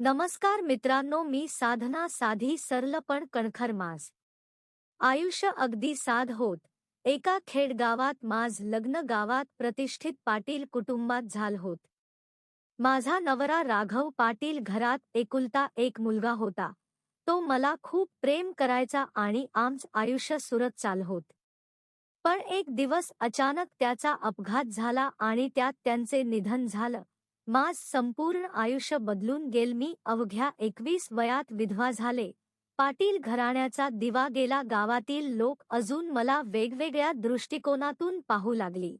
नमस्कार मित्रांनो मी साधना साधी सरल पण कणखर माझ आयुष्य अगदी साध होत. एका खेडगावात माझ लग्न गावात प्रतिष्ठित पाटील कुटुंबात झाल होत. माझा नवरा राघव पाटील घरात एकुलता एक मुलगा होता. तो मला खूप प्रेम करायचा आणि आमच आयुष्य सुरत चाल होत. पण एक दिवस अचानक त्याचा अपघात झाला आणि त्यात त्यांचे निधन झालं. माझ संपूर्ण आयुष्य बदलून गेल. मी अवघ्या एकवीस वयात विधवा झाले. पाटील घराण्याचा दिवा गेला. गावातील लोक अजून मला वेगवेगळ्या दृष्टिकोनातून पाहू लागली.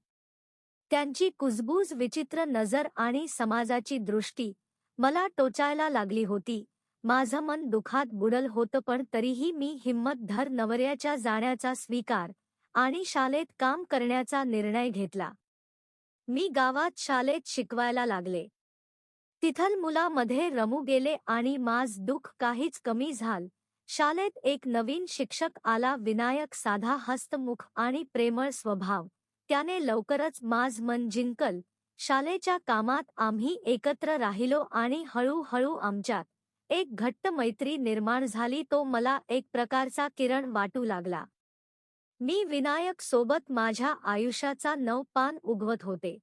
त्यांची कुजबूज विचित्र नजर आणि समाजाची दृष्टी मला टोचायला लागली होती. माझं मन दुखात बुडल होतं पण तरीही मी हिम्मत धर नवऱ्याच्या जाण्याचा स्वीकार आणि शाळेत काम करण्याचा निर्णय घेतला. मी गावात शालेत शिकवायला लागले. तिथल मुलामध्ये रमू गेले आणि माझ दुःख काहीच कमी झाल. शालेत एक नवीन शिक्षक आला विनायक साधा हस्तमुख आणि प्रेमळ स्वभाव. त्याने लवकरच माझ मन जिंकल. शालेच्या कामात आम्ही एकत्र राहिलो आणि हळूहळू आमच्यात एक घट्ट मैत्री निर्माण झाली तो मला एक प्रकारचा किरण वाटू लागला. मी विनायक सोबत माझ्या आयुष्याचा नव पान उगवत होते.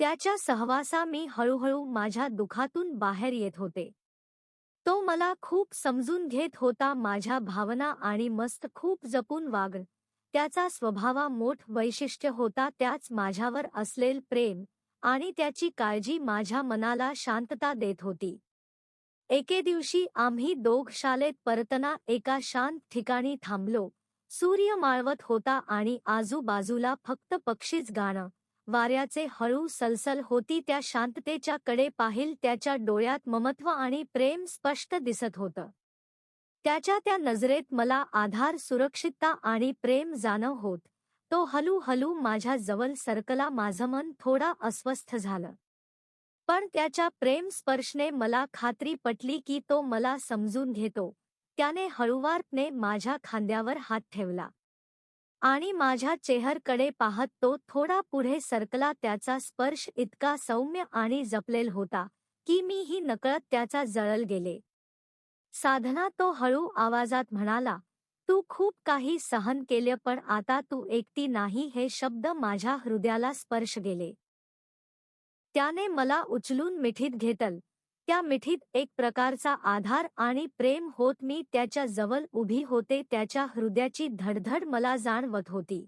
त्याच्या सहवासा मी हळूहळू माझ्या दुखातून बाहेर येत होते. तो मला खूप समजून घेत होता माझ्या भावना आणि मस्त खूप जपून वाग. त्याचा स्वभावा मोठ वैशिष्ट्य होता त्याच माझ्यावर असलेल प्रेम आणि त्याची काळजी माझ्या मनाला शांतता देत होती. एके दिवशी आम्ही दोघ शालेत परतना एका शांत ठिकाणी थांबलो. सूर्य माळवत होता आणि आजूबाजूला फक्त पक्षीच गाणं. वाऱ्याचे हळू सलसल होती त्या शांततेच्या कडे पाहिल त्याच्या डोळ्यात ममत्व आणि प्रेम स्पष्ट दिसत होतं. त्याच्या त्या नजरेत मला आधार सुरक्षितता आणि प्रेम जाणव होत. तो हलूहलू माझ्या जवळ सरकला माझं मन थोडा अस्वस्थ झालं. पण त्याच्या प्रेम स्पर्शने मला खात्री पटली की तो मला समजून घेतो. त्याने हळुवारपणे माझ्या खांद्यावर हात ठेवला. आणि माझ्या चेहरकडे पाहत तो थोडा पुढे सरकला त्याचा स्पर्श इतका सौम्य आणि जपलेल होता की मीही नकळत त्याचा जळल गेले. साधना तो हळू आवाजात म्हणाला तू खूप काही सहन केले पण आता तू एकटी नाही हे शब्द माझ्या हृदयाला स्पर्श गेले. त्याने मला उचलून मिठीत घेतल. त्या मिठीत एक प्रकारचा आधार आणि प्रेम होत मी त्याच्याजवळ उभी होते त्याच्या हृदयाची धडधड मला जाणवत होती.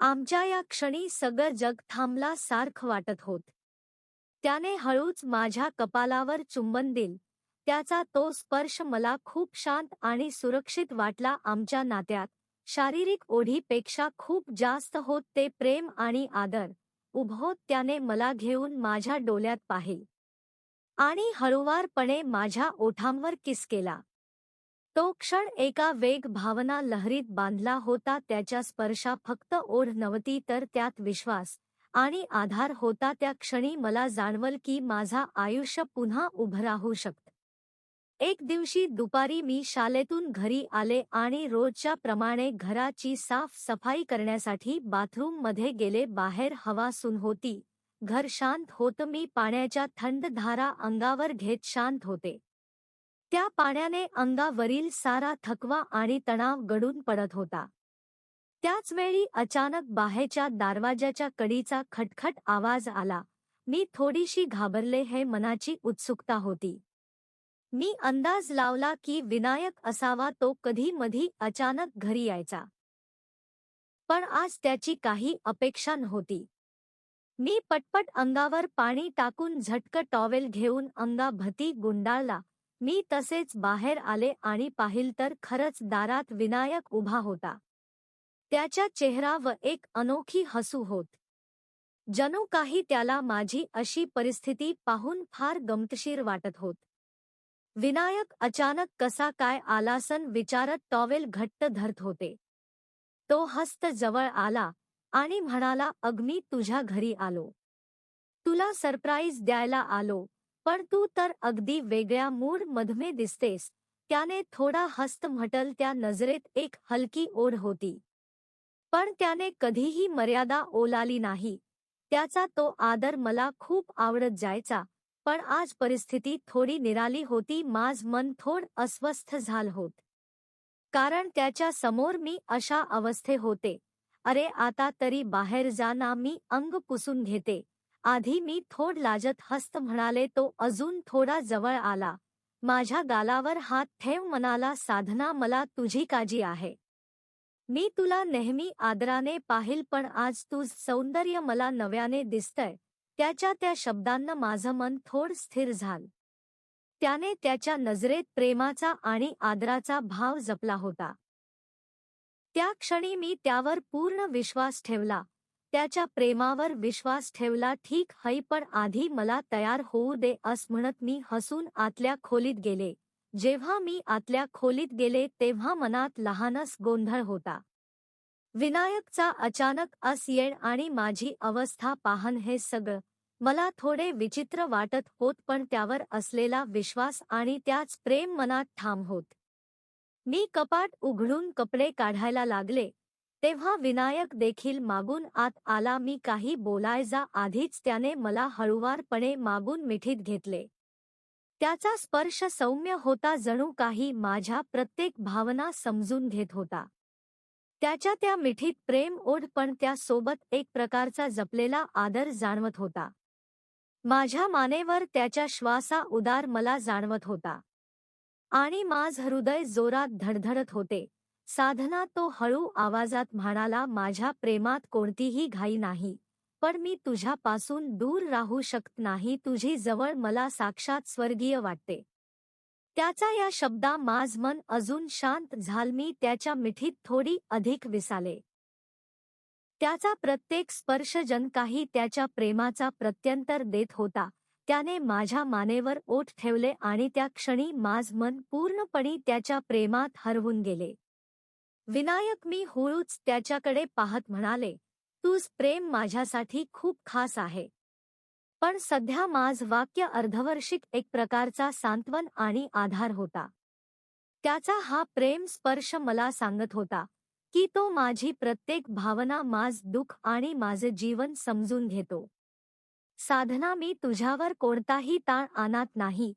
आमच्या या क्षणी सगळं जग थांबला सारखं वाटत होत. त्याने हळूच माझ्या कपालावर चुंबन दिल त्याचा तो स्पर्श मला खूप शांत आणि सुरक्षित वाटला आमच्या नात्यात. शारीरिक ओढीपेक्षा खूप जास्त होत ते प्रेम आणि आदर. उभोत त्याने मला घेऊन माझ्या डोल्यात पाहिल. आणि हळुवारपणे माझ्या ओठांवर किस केला. तो क्षण एका वेग भावना लहरीत बांधला होता त्याच्या स्पर्शा फक्त ओढ नव्हती तर त्यात विश्वास आणि आधार होता त्या क्षणी मला जाणवल की माझा आयुष्य पुन्हा उभं राहू शकत. एक दिवशी दुपारी मी शाळेतून घरी आले आणि रोजच्या प्रमाणे घराची साफ सफाई करण्यासाठी बाथरूममध्ये गेले बाहेर हवा सुन होती. घर शांत होत मी पाण्याच्या थंड धारा अंगावर घेत शांत होते. त्या पाण्याने अंगावरील सारा थकवा आणि तणाव गडून पडत होता. त्याच वेळी अचानक बाहेरच्या दारवाज्याच्या कडीचा खटखट आवाज आला. मी थोडीशी घाबरले हे मनाची उत्सुकता होती. मी अंदाज लावला की विनायक असावा तो कधी मधी अचानक घरी यायचा. पण आज त्याची काही अपेक्षा नव्हती. मी पटपट अंगावर पाणी टाकून झटक टॉवेल घेऊन अंगा भती गुंडाळला. मी तसेच बाहेर आले आणि पाहिल तर खरंच दारात विनायक उभा होता. त्याच्या चेहरावर एक अनोखी हसू होत. जणू काही त्याला माझी अशी परिस्थिती पाहून फार गमतशीर वाटत होत. विनायक अचानक कसा काय आलासन विचारत टॉवेल घट्ट धरत होते. तो हस्त जवळ आला. आणि म्हणाला अग्नी तुझ्या घरी आलो. तुला सरप्राईज द्यायला आलो पण तू तर अगदी वेगळ्या मूड मधमे दिसतेस. त्याने थोडा हस्त म्हटल त्या नजरेत एक हलकी ओढ होती. पण त्याने कधीही मर्यादा ओलाली नाही. त्याचा तो आदर मला खूप आवडत जायचा पण आज परिस्थिती थोडी निराली होती माझ मन थोड अस्वस्थ झाल होत. कारण त्याच्यासमोर मी अशा अवस्थे होते. अरे आता तरी बाहेर जा ना मी अंग पुसून घेते. आधी मी थोड लाजत हस्त म्हणाले तो अजून थोडा जवळ आला. माझ्या गालावर हात ठेव मनाला साधना मला तुझी काजी आहे. मी तुला नेहमी आदराने पाहिल पण आज तुझ सौंदर्य मला नव्याने दिसतंय. त्याच्या त्या शब्दांना माझं मन थोड स्थिर झाल. त्याने त्याच्या नजरेत प्रेमाचा आणि आदराचा भाव जपला होता. त्या क्षणी मी त्यावर पूर्ण विश्वास ठेवला. त्याच्या प्रेमावर विश्वास ठेवला ठीक है पण आधी मला तयार होऊ दे अस म्हणत मी हसून आतल्या खोलीत गेले. जेव्हा मी आतल्या खोलीत गेले तेव्हा मनात लहानस गोंधळ होता. विनायकचा अचानक अस येण आणि माझी अवस्था पाहन हे सगळं. मला थोडे विचित्र वाटत होत पण त्यावर असलेला विश्वास आणि त्याच प्रेम मनात ठाम होत. मी कपाट उघडून कपडे काढायला लागले तेव्हा विनायक देखील मागून आत आला. मी काही बोलायचा आधीच त्याने मला हळुवारपणे मागून मिठीत घेतले. त्याचा स्पर्श सौम्य होता जणू काही माझ्या प्रत्येक भावना समजून घेत होता. त्याच्या त्या मिठीत प्रेम ओढ पण त्यासोबत एक प्रकारचा जपलेला आदर जाणवत होता. माझ्या मानेवर त्याच्या श्वासा उदार मला जाणवत होता. आणि माझ हृदय जोरात धडधडत होते. साधना तो हळू आवाजात म्हणाला माझ्या प्रेमात कोणतीही घाई नाही पण मी तुझ्यापासून दूर राहू शकत नाही तुझी जवळ मला साक्षात स्वर्गीय वाटते. त्याचा या शब्दा माझ मन अजून शांत झाल मी त्याच्या मिठीत थोडी अधिक विसाले. त्याचा प्रत्येक स्पर्शजन काही त्याच्या प्रेमाचा प्रत्यंतर देत होता त्याने माझ्या मानेवर ओठ ठेवले आणि त्या क्षणी माझ मन पूर्णपणे त्याच्या प्रेमात हरवून गेले. विनायक मी हळूच त्याच्याकडे पाहत म्हणाले तूच प्रेम माझ्यासाठी खूप खास आहे. पण सध्या माझ वाक्य अर्धवर्षिक एक प्रकारचा सांत्वन आणि आधार होता. त्याचा हा प्रेम स्पर्श मला सांगत होता की तो माझी प्रत्येक भावना माझ दुःख आणि माझे जीवन समजून घेतो. साधना मी तुझ्यावर कोणताही ताण आणत नाही.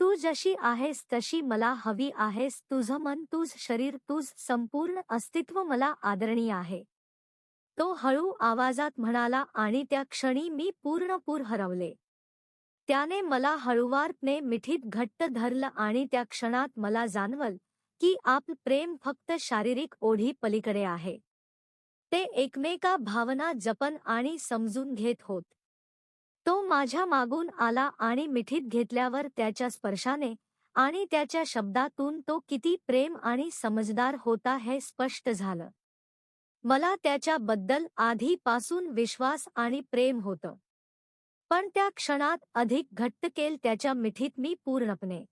तू जशी आहेस तशी मला हवी आहेस. तुझं मन तुझ शरीर तुझ संपूर्ण अस्तित्व मला आदरणीय आहे. तो हळू आवाजात म्हणाला आणि त्या क्षणी मी पूर्णपूर हरवले. त्याने मला हळुवारपणे मिठीत घट्ट धरलं आणि त्या क्षणात मला जाणवल की आप प्रेम फक्त शारीरिक ओढी पलीकडे आहे. ते एकमेका भावना जपन आणि समजून घेत होत. तो माझ्या मागून आला आणि मिठीत घेतल्यावर त्याच्या स्पर्शाने आणि त्याच्या शब्दातून तो किती प्रेम आणि समजदार होता हे स्पष्ट झालं. मला त्याच्याबद्दल आधीपासून विश्वास आणि प्रेम होतं. पण त्या क्षणात अधिक घट्ट केल त्याच्या मिठीत मी पूर्णपणे.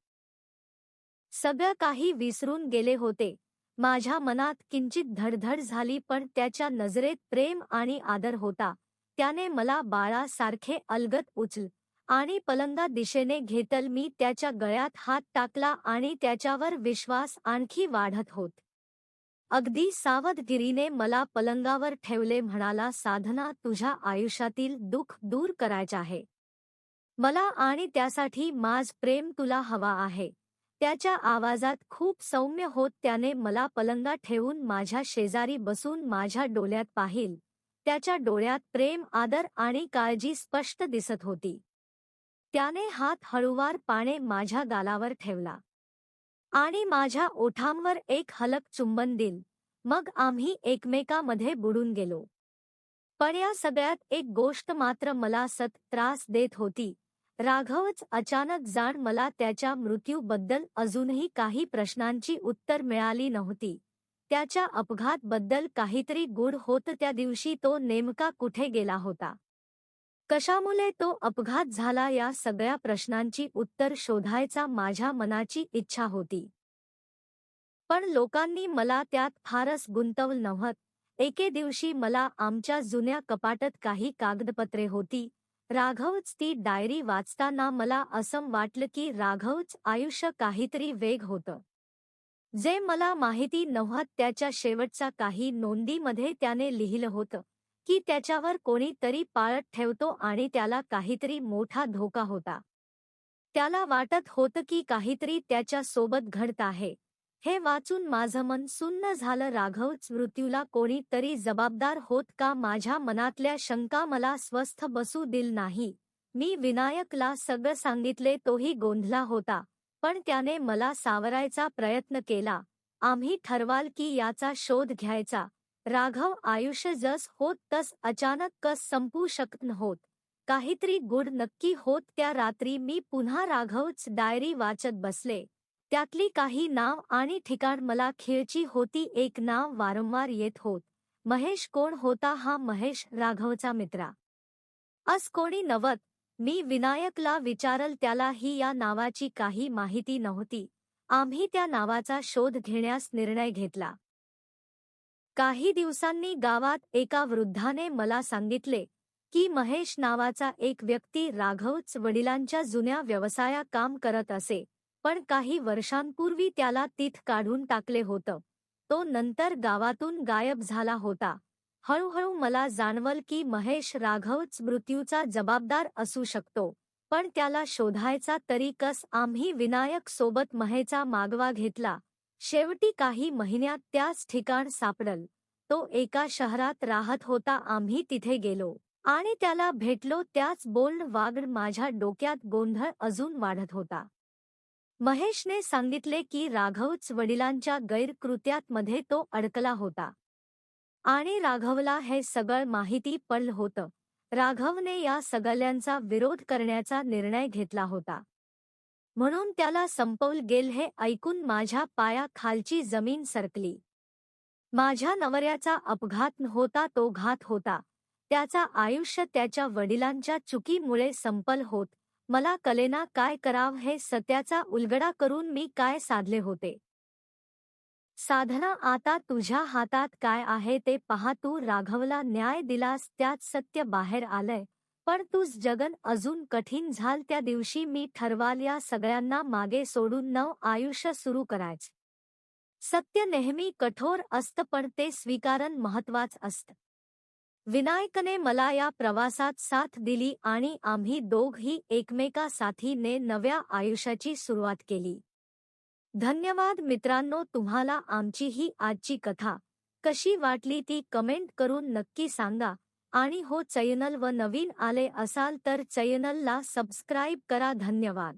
सगळं काही विसरून गेले होते. माझ्या मनात किंचित धडधड झाली पण त्याच्या नजरेत प्रेम आणि आदर होता. त्याने मला बाळासारखे अलगत उचल आणि पलंगा दिशेने घेतल. मी त्याच्या गळ्यात हात टाकला आणि त्याच्यावर विश्वास आणखी वाढत होत. अगदी सावधगिरीने मला पलंगावर ठेवले म्हणाला साधना तुझ्या आयुष्यातील दुःख दूर करायचे आहे. मला आणि त्यासाठी माझ प्रेम तुला हवा आहे. त्याच्या आवाजात खूप सौम्य होत त्याने मला पलंगा ठेवून माझ्या शेजारी बसून माझ्या डोल्यात पाहिल. त्याच्या डोळ्यात प्रेम आदर आणि काळजी स्पष्ट दिसत होती. त्याने हात हळुवार पाने माझ्या गालावर ठेवला. आणि माझ्या ओठांवर एक हलक चुंबन दिल. मग आम्ही एकमेकामध्ये बुडून गेलो. पण या सगळ्यात एक गोष्ट मात्र मला सत त्रास देत होती. राघवच अचानक जाण मला त्याच्या मृत्यूबद्दल अजूनही काही प्रश्नांची उत्तर मिळाली नव्हती. त्याच्या अपघातबद्दल काहीतरी गुढ होत त्या दिवशी तो नेमका कुठे गेला होता? कशामुळे तो अपघात झाला या सगळ्या प्रश्नांची उत्तर शोधायचा माझ्या मनाची इच्छा होती. पण लोकांनी मला त्यात फारच गुंतवलं नव्हत. एके दिवशी मला आमच्या जुन्या कपाटात काही कागदपत्रे होती. राघवच ती डायरी वाचताना मला असं वाटलं की राघवच आयुष्य काहीतरी वेग होतं. जे मला माहिती नव्हत त्याच्या शेवटचा काही नोंदीमध्ये त्याने लिहिलं होतं की त्याच्यावर कोणीतरी पाळत ठेवतो आणि त्याला काहीतरी मोठा धोका होता. त्याला वाटत होतं की काहीतरी त्याच्या सोबत घडत आहे. हे वाचून माझं मन सुन्न झालं. राघवच मृत्यूला कोणी तरी जबाबदार होत का? माझ्या मनातल्या शंका मला स्वस्थ बसू दिल नाही. मी विनायकला सगळं सांगितले तोही गोंधला होता. पण त्याने मला सावरायचा प्रयत्न केला. आम्ही ठरवाल की याचा शोध घ्यायचा. राघव आयुष्य जस होत तस अचानक कस संपू शकत होत काहीतरी गुड नक्की होत त्या रात्री मी पुन्हा राघवच डायरी वाचत बसले. त्यातली काही नाव आणि ठिकाण मला खिळची होती. एक नाव वारंवार येत होत. महेश कोण होता हा महेश राघवचा मित्रा? अस कोणी नवत मी विनायकला विचारल त्याला ही या नावाची काही माहिती नव्हती. आम्ही त्या नावाचा शोध घेण्यास निर्णय घेतला. काही दिवसांनी गावात एका वृद्धाने मला सांगितले की महेश नावाचा एक व्यक्ती राघवच वडिलांच्या जुन्या व्यवसाया काम करत असे पण काही वर्षांपूर्वी त्याला तीथ काढून टाकले होतं. तो नंतर गावातून गायब झाला होता. हळूहळू मला जाणवल की महेश राघवच मृत्यूचा जबाबदार असू शकतो पण त्याला शोधायचा तरी कस आम्ही विनायक सोबत महेचा मागवा घेतला. शेवटी काही महिन्यात त्याच ठिकाण सापडल. तो एका शहरात राहत होता आम्ही तिथे गेलो. आणि त्याला भेटलो त्याच बोल्ड वागड माझ्या डोक्यात गोंधळ अजून वाढत होता. महेशने सांगितले की राघवच वडिलांच्या गैरकृत्यात मध्ये तो अडकला होता. आणि राघवला हे सगळं माहिती पडलं होतं. राघवने या सगळ्यांचा विरोध करण्याचा निर्णय घेतला होता. म्हणून त्याला संपवल गेल हे ऐकून माझ्या पाया खालची जमीन सरकली. माझ्या नवऱ्याचा अपघात होता तो घात होता. त्याचा आयुष्य त्याच्या वडिलांच्या चुकीमुळे संपल होत. मला कलेना काय कराव हे सत्याचा उलगडा करून मी काय साधले होते? साधना आता तुझ्या हातात काय आहे ते पहा. तू राघवला न्याय दिलास त्यात सत्य बाहेर आलंय. पण तूच जगन अजून कठीण झाल त्या दिवशी मी ठरवाल या सगळ्यांना मागे सोडून नव आयुष्य सुरू करायच. सत्य नेहमी कठोर असतं पण ते स्वीकारण महत्वाच असतं. विनायकने मला या प्रवासात साथ दिली आणि आम्ही दोघही एकमेका साथीने नव्या आयुष्याची सुरुवात केली. धन्यवाद मित्रांनो तुम्हाला आमची ही आजची कथा कशी वाटली ती कमेंट करून नक्की सांगा. आणि हो चॅनल व नवीन आले असाल तर चॅनलला सबस्क्राईब करा. धन्यवाद.